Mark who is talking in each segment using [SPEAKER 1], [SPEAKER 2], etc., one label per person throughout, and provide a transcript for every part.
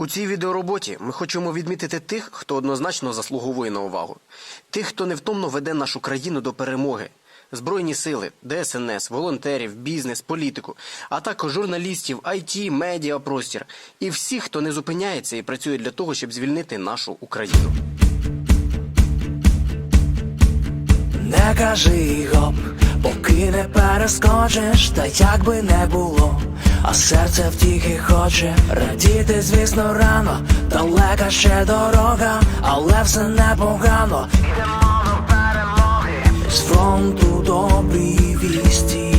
[SPEAKER 1] У цій відеороботі ми хочемо відмітити тих, хто однозначно заслуговує на увагу, тих, хто невтомно веде нашу країну до перемоги. Збройні сили, ДСНС, волонтерів, бізнес, політику, а також журналістів, IT, медіапростір і всіх, хто не зупиняється і працює для того, щоб звільнити нашу Україну.
[SPEAKER 2] Не кажи гоп, поки не перескочиш, та як би не було, а серце втіхи хоче радіти, звісно, рано, далека ще дорога, але все непогано. Йдемо до перемоги з фронту добрі вісті.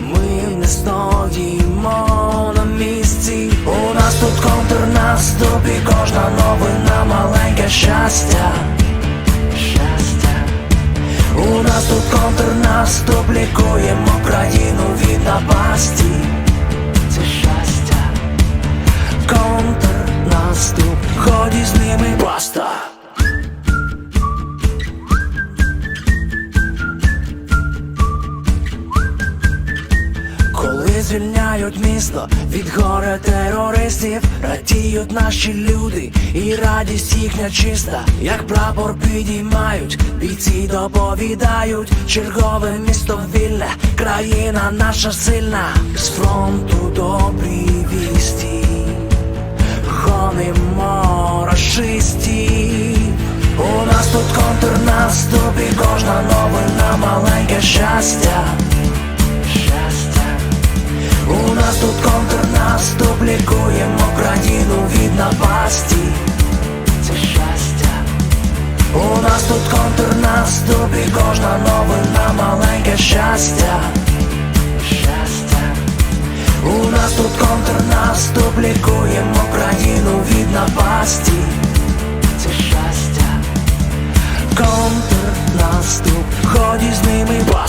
[SPEAKER 2] Ми не стоїмо на місці. У нас тут контрнаступ і кожна новина маленьке щастя. У нас тут контрнаступ, лікуємо країну від напасті. Ними. Коли звільняють місто від горе терористів, радіють наші люди, і радість їхня чиста, як прапор підіймають, бійці доповідають, чергове місто вільне, країна наша сильна, з фронту добрі вісті, гонимо контрнаступ і кожна новина маленьке щастя. Щастя. У нас тут контрнаступ, лікуємо країну від напасті. Це щастя. У нас тут контрнаступ і кожна новина маленьке щастя. Щастя. У нас тут контрнаступ, лікуємо країну від напасті.